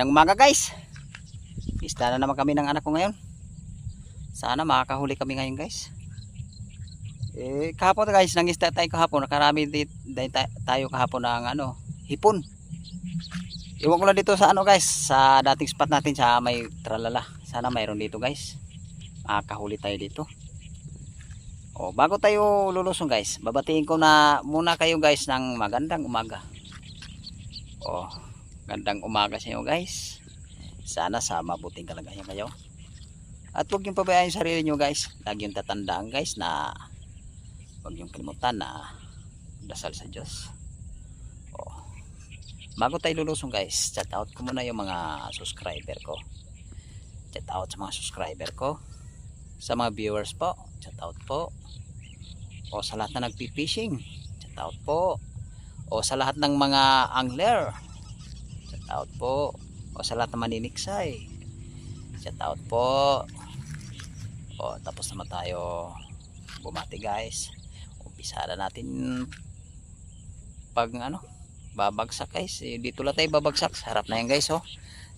Oh. Gandang umaga guys. Pista na naman kami ng anak ko ngayon. Sana makakahuli kami ngayon guys. Eh kahapon guys, nangista tayo kahapon. Nakarami dit, din ta- tayo kahapon ng ano, hipon. Iwan ko lang dito sa ano guys, sa dating spot natin sa may tralala. Sana mayroon dito guys. Makakahuli tayo dito. O, bago tayo lulusong guys, babatiin ko na muna kayo guys ng magandang umaga. O, gandang umaga sa inyo guys. Sana sa mabuting kalagayan kayo. At huwag yung pabayaan yung sarili nyo guys. Lagi yung tatandaan guys na huwag yung kalimutan na dasal sa Diyos. O, bago tayo lulusong guys, chat out ko muna yung mga subscriber ko. Chat out sa mga subscriber ko. Sa mga viewers po, chat out po o sa lahat na nagpi-fishing shout out po o sa lahat ng mga angler out po. O sa lahat ng maniniksay. Shout out po. O tapos naman tayo. Bumati guys. Umpisa na natin. Pag ano babagsak guys. Eh, dito lang tayo babagsak. Sa harap na yan guys oh.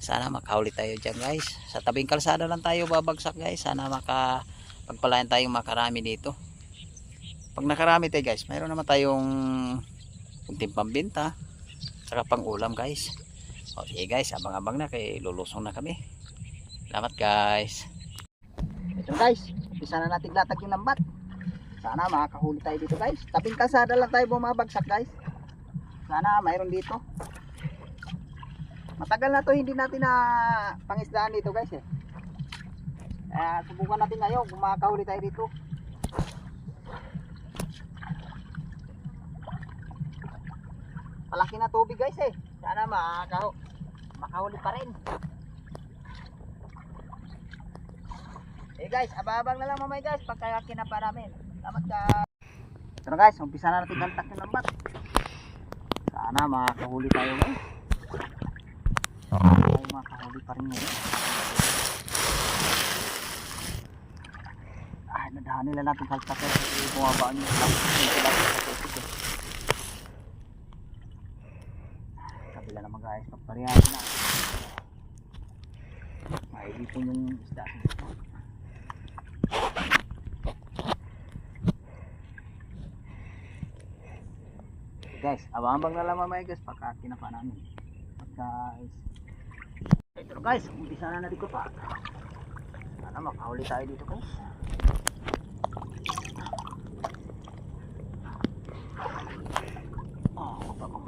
Sana makahuli tayo dyan guys. Sa tabing kalsada lang tayo babagsak guys. Sana maka pagpalayan tayong makarami dito. Pag nakarami tayo guys mayroon naman tayong kunting pambinta saka pang ulam guys o sige guys abang abang na kay lulusong na kami. Salamat guys. Ito guys umpisa na natin latag yung lambat. Sana makakahuli tayo dito guys. Tabing kalsada lang tayo bumabagsak guys. Sana mayroon dito. Matagal na to hindi natin na pangisdaan dito guys eh. Kaya subukan natin ngayon kung tayo dito. Palaki na tubig guys eh. Sana makahu makahuli pa rin. Eh guys, ababang na lang mamay guys pagka kinapa namin. Salamat ka. Ito na guys, umpisa na natin gantak yung lambat. Sana makahuli tayo guys. Sana tayo makahuli pa rin ngayon. Ah, nadahan nila natin guys. Kasi bumabaan yung eh. kabila naman guys pagparehan na maibipon yung isda guys abang-abang na lang mamaya guys pagka kinapa namin guys ito na guys umpisa na natin ko pa sana makahuli tayo dito guys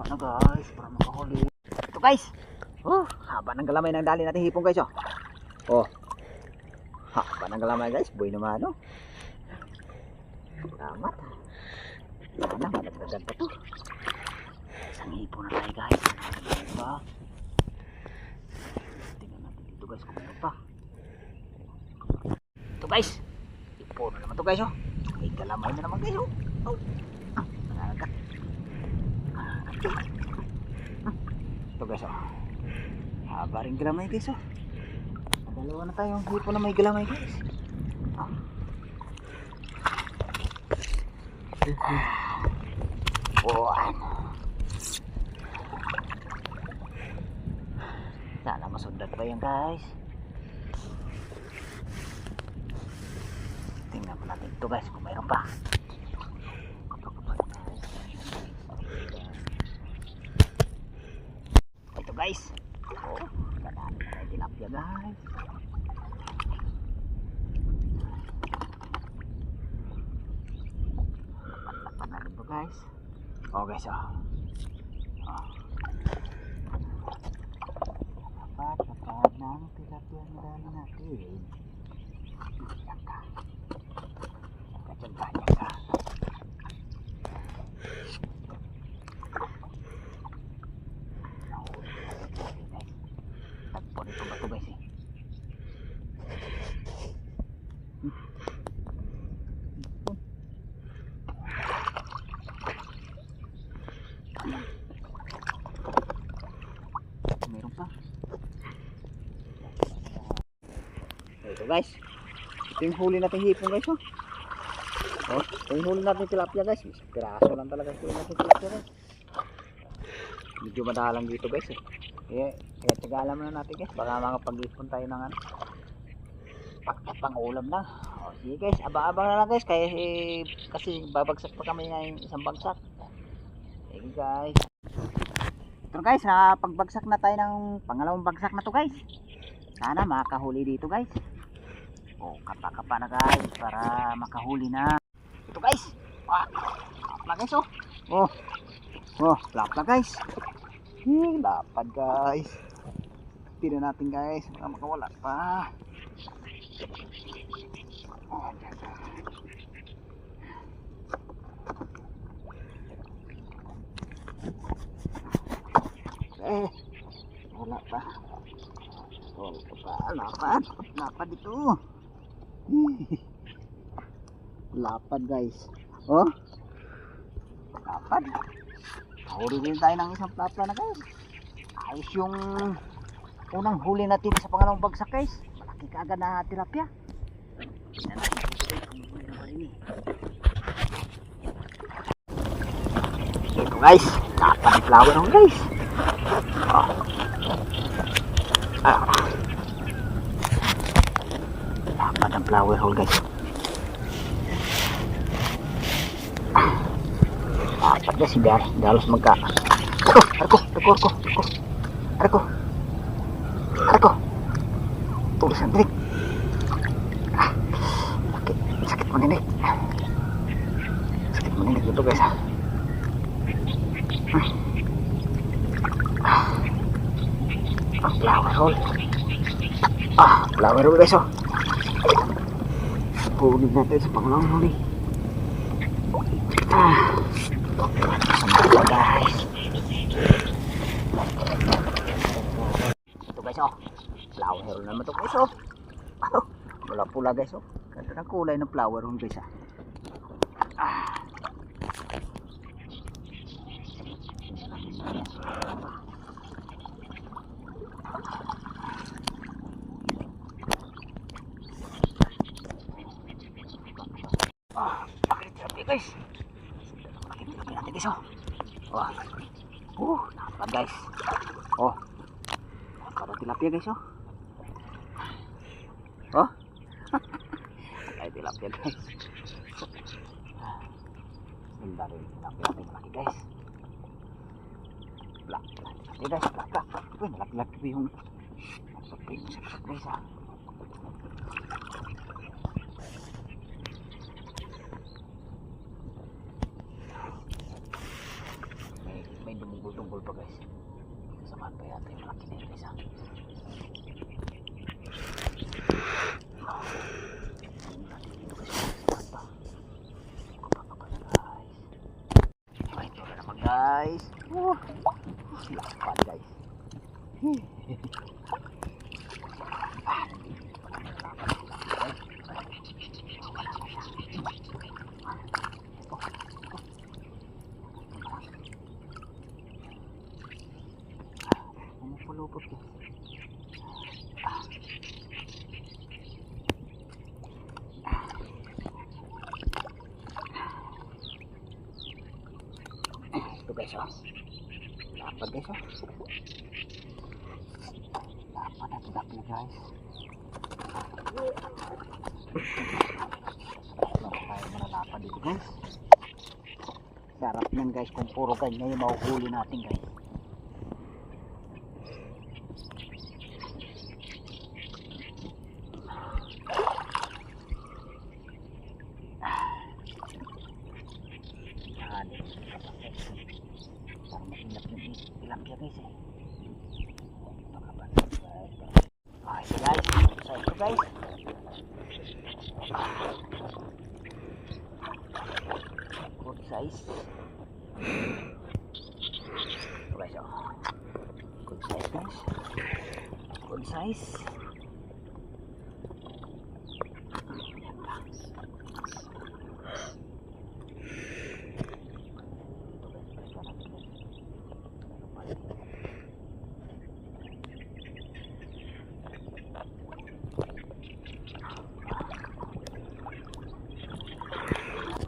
na guys para makahuli. Ito guys. Oh, haba ng galamay ng dali natin hipon guys oh. Oh. Haba ng galamay guys, boy naman oh. Salamat. Sana malagdagan pa to. Isang hipon na tayo guys. Diba? Tingnan natin dito guys kung meron pa. Ito guys. Hipon na naman to guys oh. May galamay na naman guys oh. Oh. Ah, nangangagat. Ito guys oh. Haba rin galamay guys oh. Dalawa na tayong hipo na may galamay guys. Ah. Buwan. Sana masundan pa yan guys. Tingnan po natin ito guys kung mayroon pa. Ito guys. Oh, kadami na tayo tilapia guys. Patlapan na rin to guys. Oh guys oh. Oh. Patlapan ng tilapia ang dami natin. Yan ka. Yan ka, yan ka. Tagpo nito ba ito guys eh? Meron pa. Ito guys. Ito yung huli natin hipon guys oh. Oh, ito yung huli natin tilapia guys. Piraso lang talaga huli natin tilapia guys. Medyo madalang dito guys eh. Kaya, kaya tagalan muna natin guys. Baka makapag-ipon tayo ng ano. Pang, pang ulam na. O, sige guys, aba-abang na lang guys. Kaya, eh, kasi babagsak pa kami ng isang bagsak. Sige guys. Ito guys, nakapagbagsak na tayo ng pangalawang bagsak na to guys. Sana makahuli dito guys. O, kapa-kapa na guys para makahuli na. Ito guys. Ah, lapad guys oh. Oh. Oh, lapad guys. Hmm, lapad guys. Tira natin guys. Baka makawala pa. Oh. Eh, wala pa. Wala pa. Lapad. Lapad ito. Lapad guys. Oh. Lapad. Huli din tayo ng isang plapla na guys. Ayos yung unang huli natin sa pangalawang bagsak guys. Malaki kaagad na tilapia. Tingnan natin ito guys, lapad flower hole guys. Oh. Ah. Lapad ang flower hole guys. Dapat na si Biar. Dalos magka. Arko, arko, arko, arko, arko. Arko. Tulisan dinik. Ah, sakit, sakit maninik. Sakit maninik itu guys. ah. Ah, flower hole. Ah, flower hole guys oh. Punin natin sa pangalawang huli. Ah. Sama guys. Ito guys oh. Flower hole naman to guys oh. Wala pula guys oh. Ganda ng kulay ng flower hole guys ah. Ah. Ah, guys? Natin guys oh. Wah. Uh, guys. Oh. Kada tilapia guys oh. Oh. Tilapia guys. Ganda rin natin malaki guys. Black. Tilapia guys. Black black. Uy, malaki-laki pa yung saksak yung saksak guys ah. May, may dumugol-tungkol pa guys. Samahan pa yata yung malaki na yun guys ah. Ay, ito na naman guys. Uh, lakad guys. Pumupulupot ko. Ito guys oh. Lapad guys oh. Lapad na tilapia guys. Wala tayo manalapad dito guys. Sarap yan guys kung puro ganyan yung mahuhuli natin guys. Yan. Para mahilap yung tilapia guys eh. Baka ba guys. Okay guys. So ito guys. Good size. Ito guys oh. Good size guys. Good size.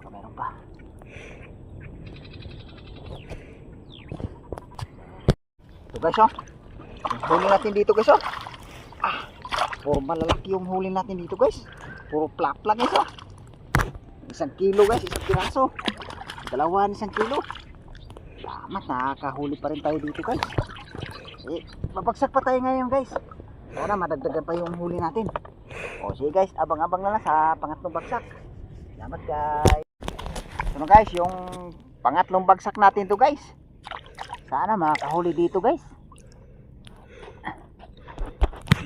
Meron pa. Ito guys oh. Huli natin dito guys oh. Ah, puro malalaki yung huli natin dito guys. Puro plak plak guys oh. Isang kilo guys, isang piraso. Dalawa isang kilo. Salamat, nakakahuli pa rin tayo dito guys. Eh, babagsak pa tayo ngayon guys. Sana madagdagan pa yung huli natin. O sige guys, abang-abang na lang sa pangatlong bagsak. Salamat guys. Na guys, yung pangatlong bagsak natin to guys. Sana makakahuli dito guys.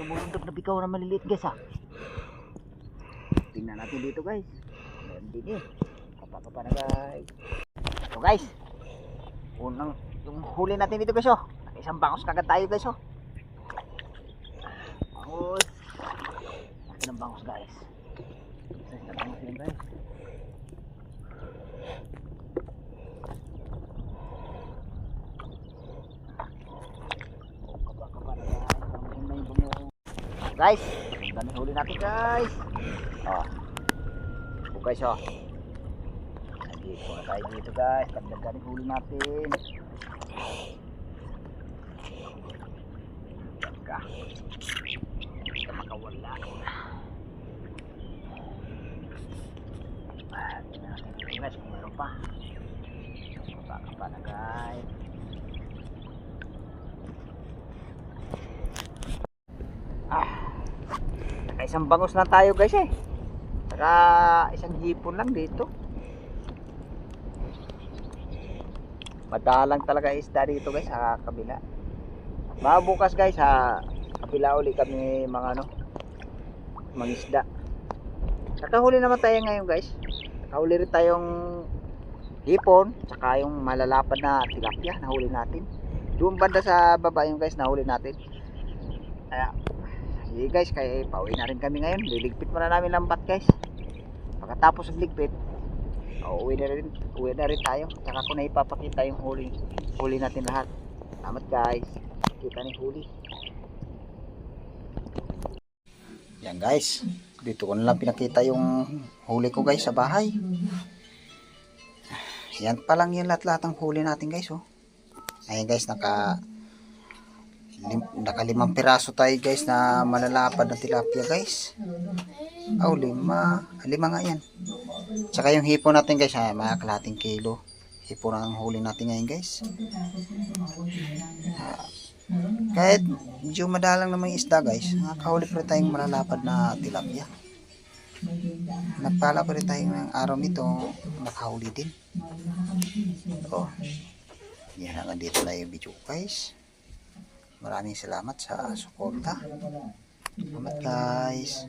Lumulundog na bikaw na maliliit guys ha. Tingnan natin dito guys. Meron din eh. Kapakapa na guys. Ito guys. Unang yung huli natin dito guys oh. Isang bangos kagad tayo guys oh. Bangos. Laki ng bangos guys. Isa sa bangos yan guys. Oh, kaba-kaba na guys. Ang may bungo. Guys, ang dami huli natin guys. Oh. Ito guys oh. Nandito na tayo dito guys. Dagdagan yung huli natin. Ka. Ka makawala. Ah, tingnan natin guys kung meron pa. Baka pa guys. Ah. Naka isang bangos na tayo guys eh. Saka isang hipon lang dito. Madalang talaga isda dito guys sa kabila. Mabukas guys sa kabila uli kami mga ano mga isda. Nakahuli naman tayo ngayon guys. Nakahuli rin tayong hipon tsaka yung malalapad na tilapia nahuli natin. Doon banda sa baba yung guys nahuli natin. Kaya Sige guys, kaya pauwi na rin kami ngayon. Liligpit muna namin lambat guys. Pagkatapos ng ligpit, oh, uwi na rin, uwi na rin tayo. Tsaka ko na ipapakita yung huli, huli natin lahat. Salamat guys. Kita ni huli. Yan guys, dito ko na lang pinakita yung huli ko guys sa bahay. Yan pa lang yung lahat-lahat ng huli natin guys oh. Ayan guys, naka lim, nakalimang piraso tayo guys na malalapad na tilapia guys. Oh, lima. Ah, Lima nga yan. Tsaka yung hipo natin guys, ha, mga kalating kilo. Hipo na ang huli natin ngayon guys. Ah, kahit medyo madalang naman yung isda guys, nakakahuli pa rin tayong malalapad na tilapia. Nagpala pa rin tayo ng araw nito, nakahuli din. Oh, yan hanggang dito na yung video guys. Maraming salamat sa suporta. Salamat guys.